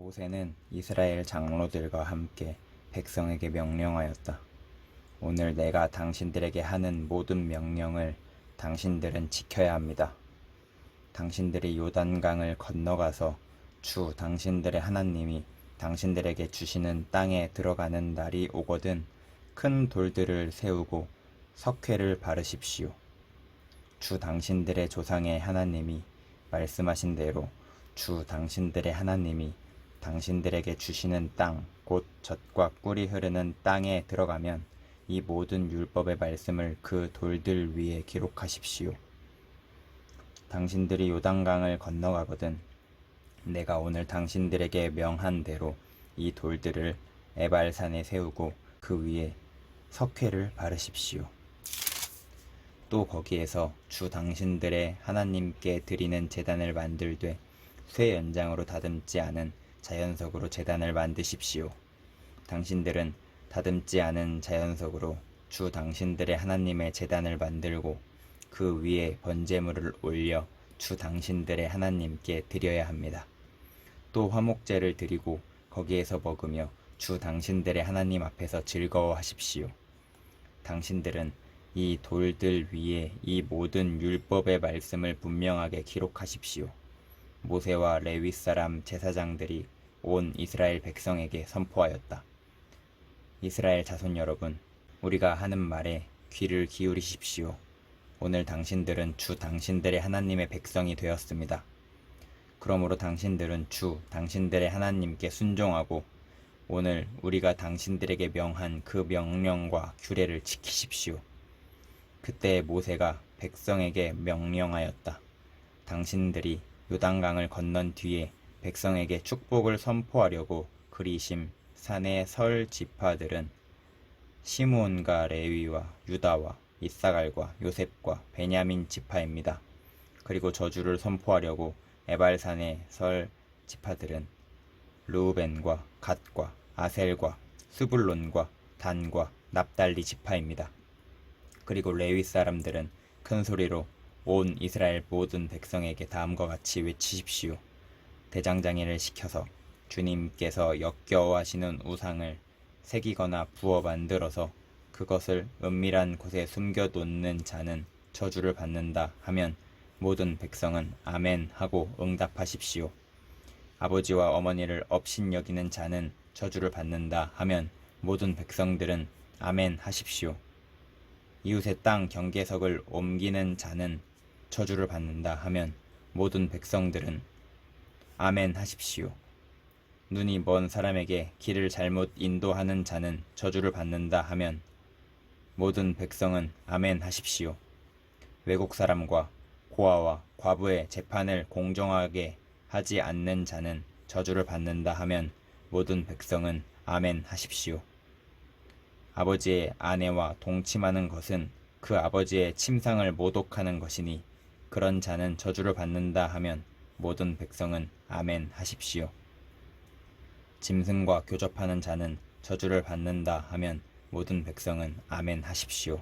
모세는 이스라엘 장로들과 함께 백성에게 명령하였다. 오늘 내가 당신들에게 하는 모든 명령을 당신들은 지켜야 합니다. 당신들이 요단강을 건너가서 주 당신들의 하나님이 당신들에게 주시는 땅에 들어가는 날이 오거든 큰 돌들을 세우고 석회를 바르십시오. 주 당신들의 조상의 하나님이 말씀하신 대로 주 당신들의 하나님이 당신들에게 주시는 땅, 곧 젖과 꿀이 흐르는 땅에 들어가면 이 모든 율법의 말씀을 그 돌들 위에 기록하십시오. 당신들이 요단강을 건너가거든 내가 오늘 당신들에게 명한 대로 이 돌들을 에발산에 세우고 그 위에 석회를 바르십시오. 또 거기에서 주 당신들의 하나님께 드리는 제단을 만들되 쇠 연장으로 다듬지 않은 자연석으로 제단을 만드십시오. 당신들은 다듬지 않은 자연석으로 주 당신들의 하나님의 제단을 만들고 그 위에 번제물을 올려 주 당신들의 하나님께 드려야 합니다. 또 화목제를 드리고 거기에서 먹으며 주 당신들의 하나님 앞에서 즐거워하십시오. 당신들은 이 돌들 위에 이 모든 율법의 말씀을 분명하게 기록하십시오. 모세와 레위 사람 제사장들이 온 이스라엘 백성에게 선포하였다. 이스라엘 자손 여러분, 우리가 하는 말에 귀를 기울이십시오. 오늘 당신들은 주 당신들의 하나님의 백성이 되었습니다. 그러므로 당신들은 주 당신들의 하나님께 순종하고 오늘 우리가 당신들에게 명한 그 명령과 규례를 지키십시오. 그때 모세가 백성에게 명령하였다. 당신들이 요단강을 건넌 뒤에 백성에게 축복을 선포하려고 그리심 산의 설 지파들은 시므온과 레위와 유다와 이사갈과 요셉과 베냐민 지파입니다. 그리고 저주를 선포하려고 에발산의 설 지파들은 루벤과 갓과 아셀과 스불론과 단과 납달리 지파입니다. 그리고 레위 사람들은 큰 소리로 온 이스라엘 모든 백성에게 다음과 같이 외치십시오. 대장장이를 시켜서 주님께서 역겨워하시는 우상을 새기거나 부어 만들어서 그것을 은밀한 곳에 숨겨 놓는 자는 저주를 받는다 하면 모든 백성은 아멘 하고 응답하십시오. 아버지와 어머니를 업신여기는 자는 저주를 받는다 하면 모든 백성들은 아멘 하십시오. 이웃의 땅 경계석을 옮기는 자는 저주를 받는다 하면 모든 백성들은 아멘 하십시오. 눈이 먼 사람에게 길을 잘못 인도하는 자는 저주를 받는다 하면 모든 백성은 아멘 하십시오. 외국 사람과 고아와 과부의 재판을 공정하게 하지 않는 자는 저주를 받는다 하면 모든 백성은 아멘 하십시오. 아버지의 아내와 동침하는 것은 그 아버지의 침상을 모독하는 것이니 그런 자는 저주를 받는다 하면 모든 백성은 아멘 하십시오. 짐승과 교접하는 자는 저주를 받는다 하면 모든 백성은 아멘 하십시오.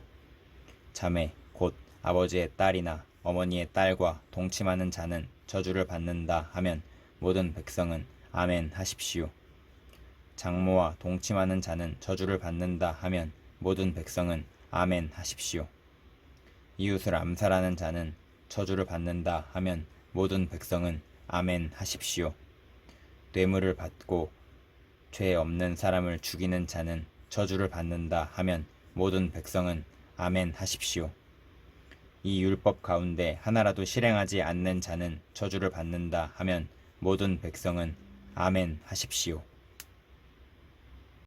자매 곧 아버지의 딸이나 어머니의 딸과 동침하는 자는 저주를 받는다 하면 모든 백성은 아멘 하십시오. 장모와 동침하는 자는 저주를 받는다 하면 모든 백성은 아멘 하십시오. 이웃을 암살하는 자는 저주를 받는다 하면 모든 백성은 아멘 하십시오. 뇌물을 받고 죄 없는 사람을 죽이는 자는 저주를 받는다 하면 모든 백성은 아멘 하십시오. 이 율법 가운데 하나라도 실행하지 않는 자는 저주를 받는다 하면 모든 백성은 아멘 하십시오.